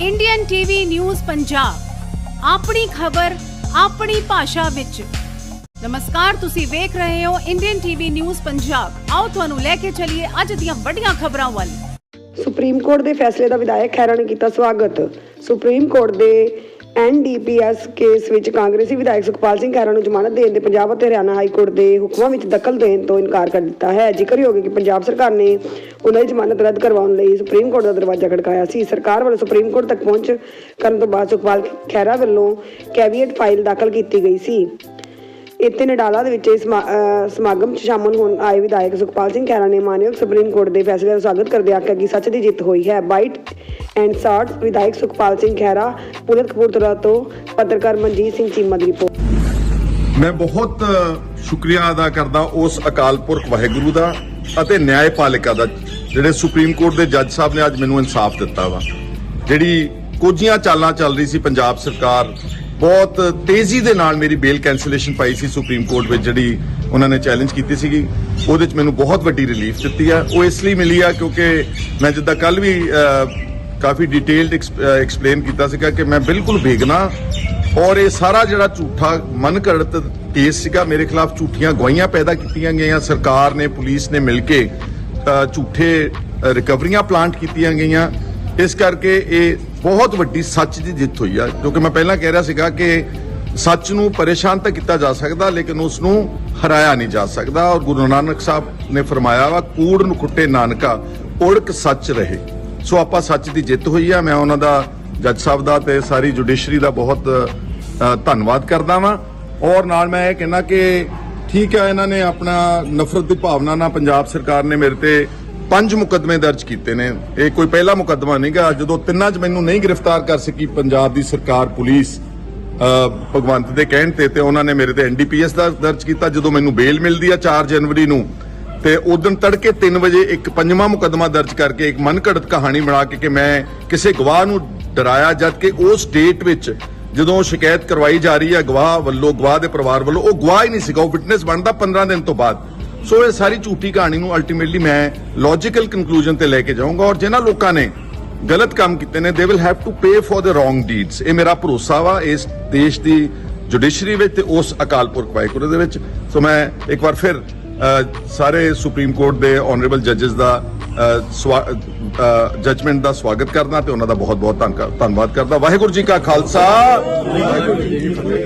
Indian TV news Punjab ਆਪਣੀ ਖਬਰ, ਆਪਣੀ ਭਾਸ਼ਾ ਵਿੱਚ। ਨਮਸਕਾਰ, ਤੁਸੀਂ ਵੇਖ ਰਹੇ ਹੋ ਇੰਡੀਅਨ ਟੀਵੀ ਨਿਊਜ਼ ਪੰਜਾਬ ਆਓ ਤੁਹਾਨੂੰ ਲੈ ਕੇ ਚੱਲੀਏ ਅੱਜ ਦੀਆਂ ਵੱਡੀਆਂ ਖਬਰਾਂ ਵੱਲ। ਸੁਪਰੀਮ ਕੋਰਟ ਦੇ ਫੈਸਲੇ ਦਾ ਵਿਧਾਇਕ ਖਹਿਰਾ ਨੇ ਕੀਤਾ ਸਵਾਗਤ। ਸੁਪਰੀਮ ਕੋਰਟ ਦੇ ਐਨਡੀਪੀਐਸ ਕੇਸ ਵਿੱਚ ਕਾਂਗਰਸੀ ਵਿਧਾਇਕ ਸੁਖਪਾਲ ਸਿੰਘ ਖਹਿਰਾ ਨੂੰ ਜ਼ਮਾਨਤ ਦੇਣ ਦੇ ਪੰਜਾਬ ਅਤੇ ਹਰਿਆਣਾ ਹਾਈ ਕੋਰਟ ਦੇ ਹੁਕਮਾਂ ਵਿੱਚ ਦਖਲ ਦੇਣ ਤੋਂ ਇਨਕਾਰ ਕਰ ਦਿੱਤਾ ਹੈ। ਜ਼ਿਕਰਯੋਗ ਹੈ ਕਿ ਪੰਜਾਬ ਸਰਕਾਰ ਨੇ ਉਹਨਾਂ ਦੀ ਜ਼ਮਾਨਤ ਰੱਦ ਕਰਵਾਉਣ ਲਈ ਸੁਪਰੀਮ ਕੋਰਟ ਦਾ ਦਰਵਾਜ਼ਾ ਖੜਕਾਇਆ ਸੀ। ਸਰਕਾਰ ਵੱਲੋਂ ਸੁਪਰੀਮ ਕੋਰਟ ਤੱਕ ਪਹੁੰਚ ਕਰਨ ਤੋਂ ਬਾਅਦ ਸੁਖਪਾਲ ਖਹਿਰਾ ਵੱਲੋਂ ਕੈਵੀਏਟ ਫਾਈਲ ਦਾਖਲ ਕੀਤੀ ਗਈ ਸੀ। ਇੱਥੇ ਨਡਾਲਾ ਦੇ ਵਿੱਚ ਇਸ ਸਮਾਗਮ 'ਚ ਸ਼ਾਮਲ ਹੋਣ ਆਏ ਵਿਧਾਇਕ ਸੁਖਪਾਲ ਸਿੰਘ ਖਹਿਰਾ ਨੇ ਮਾਨਯੋਗ ਸੁਪਰੀਮ ਕੋਰਟ ਦੇ ਫੈਸਲੇ ਦਾ ਸਵਾਗਤ ਕਰਦੇ ਆਖਿਆ ਕਿ ਸੱਚ ਦੀ ਜਿੱਤ ਹੋਈ ਹੈ। ਬਾਈਟ ਐਂਡ ਸਾਰਟ ਵਿਧਾਇਕ ਸੁਖਪਾਲ ਸਿੰਘ ਖਹਿਰਾ ਪੁਲਤ ਕਪੂਰਥਲਾ ਤੋਂ ਪੱਤਰਕਾਰ ਮਨਜੀਤ ਸਿੰਘ ਚੀਮਾ ਦੀ ਰਿਪੋਰਟ। ਮੈਂ ਬਹੁਤ ਸ਼ੁਕਰੀਆ ਅਦਾ ਕਰਦਾ ਉਸ ਅਕਾਲ ਪੁਰਖ ਵਾਹਿਗੁਰੂ ਦਾ ਅਤੇ ਨਿਆਂਪਾਲਿਕਾ ਦਾ, ਜਿਹੜੇ ਸੁਪਰੀਮ ਕੋਰਟ ਦੇ ਜੱਜ ਸਾਹਿਬ ਨੇ ਅੱਜ ਮੈਨੂੰ ਇਨਸਾਫ ਦਿੱਤਾ ਵਾ। ਜਿਹੜੀ ਕੁਝੀਆਂ ਚਾਲਾਂ ਚੱਲ ਰਹੀ ਸੀ ਪੰਜਾਬ ਸਰਕਾਰ ਬਹੁਤ ਤੇਜ਼ੀ ਦੇ ਨਾਲ ਮੇਰੀ ਬੇਲ ਕੈਂਸਲੇਸ਼ਨ ਪਾਈ ਸੀ ਸੁਪਰੀਮ ਕੋਰਟ ਵਿੱਚ, ਜਿਹੜੀ ਉਹਨਾਂ ਨੇ ਚੈਲੰਜ ਕੀਤੀ ਸੀਗੀ। ਉਹਦੇ ਵਿੱਚ ਮੈਨੂੰ ਬਹੁਤ ਵੱਡੀ ਰਿਲੀਫ ਦਿੱਤੀ ਆ। ਉਹ ਇਸ ਲਈ ਮਿਲੀ ਆ ਕਿਉਂਕਿ ਮੈਂ ਜਿੱਦਾਂ ਕੱਲ ਵੀ ਕਾਫੀ ਡਿਟੇਲਡ ਐਕਸਪਲੇਨ ਕੀਤਾ ਸੀਗਾ ਕਿ ਮੈਂ ਬਿਲਕੁਲ ਬੇਗਨਾ ਔਰ ਇਹ ਸਾਰਾ ਜਿਹੜਾ ਝੂਠਾ ਮਨ ਕੇਸ ਸੀਗਾ, ਮੇਰੇ ਖਿਲਾਫ ਝੂਠੀਆਂ ਗਵਾਹੀਆਂ ਪੈਦਾ ਕੀਤੀਆਂ ਗਈਆਂ। ਸਰਕਾਰ ਨੇ, ਪੁਲਿਸ ਨੇ ਮਿਲ ਕੇ ਝੂਠੇ ਰਿਕਵਰੀਆਂ ਪਲਾਂਟ ਕੀਤੀਆਂ ਗਈਆਂ। ਇਸ ਕਰਕੇ ਇਹ ਬਹੁਤ ਵੱਡੀ ਸੱਚ ਦੀ ਜਿੱਤ ਹੋਈ ਆ ਕਿਉਂਕਿ ਮੈਂ ਪਹਿਲਾਂ ਕਹਿ ਰਿਹਾ ਸੀਗਾ ਕਿ ਸੱਚ ਨੂੰ ਪਰੇਸ਼ਾਨ ਤਾਂ ਕੀਤਾ ਜਾ ਸਕਦਾ, ਲੇਕਿਨ ਉਸ ਨੂੰ ਹਰਾਇਆ ਨਹੀਂ ਜਾ ਸਕਦਾ। ਔਰ ਗੁਰੂ ਨਾਨਕ ਸਾਹਿਬ ਨੇ ਫਰਮਾਇਆ ਵਾ, ਕੂੜ ਨੂੰ ਕੁੱਟੇ ਨਾਨਕਾ, ਉੜਕ ਸੱਚ ਰਹੇ। ਸੋ ਆਪਾਂ ਸੱਚ ਦੀ ਜਿੱਤ ਹੋਈ ਆ। ਮੈਂ ਉਹਨਾਂ ਦਾ ਜੱਜ ਸਾਹਿਬ ਦਾ ਤੇ ਸਾਰੀ ਜੁਡੀਸ਼ਰੀ ਦਾ ਬਹੁਤ ਧੰਨਵਾਦ ਕਰਦਾ ਵਾਂ। ਔਰ ਨਾਲ ਮੈਂ ਇਹ ਕਹਿਣਾ ਕਿ ਠੀਕ ਹੈ ਇਹਨਾਂ ਨੇ ਆਪਣਾ ਨਫ਼ਰਤ ਦੀ ਭਾਵਨਾ ਨਾਲ ਪੰਜਾਬ ਸਰਕਾਰ ਨੇ ਮੇਰੇ ਤੇ ਪੰਜ ਮੁਕੱਦਮੇ ਦਰਜ ਕੀਤੇ ਨੇ। ਇਹ ਕੋਈ ਪਹਿਲਾ ਮੁਕੱਦਮਾ ਨਹੀਂਗਾ ਜਦੋਂ ਤਿੰਨਾਂ 'ਚ ਮੈਨੂੰ ਨਹੀਂ ਗ੍ਰਿਫਤਾਰ ਕਰ ਸਕੀ ਪੰਜਾਬ ਦੀ ਸਰਕਾਰ ਪੁਲਿਸ ਭਗਵੰਤ ਦੇ ਕਹਿਣ ਤੇ ਤੇ ਉਹਨਾਂ ਨੇ ਮੇਰੇ ਤੇ ਐਨਡੀਪੀਐਸ ਦਾ ਦਰਜ ਕੀਤਾ, ਜਦੋਂ ਮੈਨੂੰ ਬੇਲ ਮਿਲਦੀ ਆ 4 ਜਨਵਰੀ ਨੂੰ। ਤੇ ਉਦੋਂ ਤੜਕੇ 3 ਵਜੇ ਇੱਕ ਪੰਜਵਾਂ ਮੁਕੱਦਮਾ ਦਰਜ ਕਰਕੇ ਇੱਕ ਮਨਘੜਤ ਕਹਾਣੀ ਬਣਾ ਕੇ ਕਿ ਮੈਂ ਕਿਸੇ ਗਵਾਹ ਨੂੰ ਡਰਾਇਆ ਜਦ ਕਿ ਉਸ ਡੇਟ ਵਿੱਚ ਜਦੋਂ ਸ਼ਿਕਾਇਤ ਕਰਵਾਈ ਜਾ ਰਹੀ ਹੈ ਗਵਾਹ ਵੱਲੋਂ, ਗਵਾਹ ਦੇ ਪਰਿਵਾਰ ਵੱਲੋਂ, ਉਹ ਗਵਾਹ ਹੀ ਨਹੀਂ ਸੀਗਾ, ਉਹ ਵਿਟਨੈਸ ਬਣਦਾ 15 ਦਿਨ ਤੋਂ ਬਾਅਦ। ਸੋ ਇਹ ਸਾਰੀ ਝੂਠੀ ਕਹਾਣੀ ਨੂੰ ਅਲਟੀਮੇਟਲੀ ਮੈਂ ਲੌਜੀਕਲ ਕਨਕਲੂਜਨ ਤੇ ਲੈ ਕੇ ਜਾਊਂਗਾ ਔਰ ਜਿਨ੍ਹਾਂ ਲੋਕਾਂ ਨੇ ਗਲਤ ਕੰਮ ਕੀਤੇ ਨੇ ਦੇ will have to pay for the wrong deeds ਇਹ ਮੇਰਾ ਭਰੋਸਾ ਵਾ ਇਸ ਦੇਸ਼ ਦੀ ਜੁਡੀਸ਼ਰੀ ਵਿੱਚ ਤੇ ਉਸ ਅਕਾਲ ਪੁਰਖ ਵਾਹਿਗੁਰੂ ਦੇ ਵਿੱਚ। ਸੋ ਮੈਂ ਇੱਕ ਵਾਰ ਫਿਰ ਸਾਰੇ ਸੁਪਰੀਮ ਕੋਰਟ ਦੇ ਆਨਰੇਬਲ ਜੱਜਸ ਦਾ ਜਜਮੈਂਟ ਦਾ ਸਵਾਗਤ ਕਰਦਾ ਤੇ ਉਹਨਾਂ ਦਾ ਬਹੁਤ ਬਹੁਤ ਧੰਨਵਾਦ ਕਰਦਾ। ਵਾਹਿਗੁਰੂ ਜੀ ਕਾ ਖਾਲਸਾ। ਵਾਹਿਗੁਰੂ ਜੀ ਕੀ ਫਤਿਹ।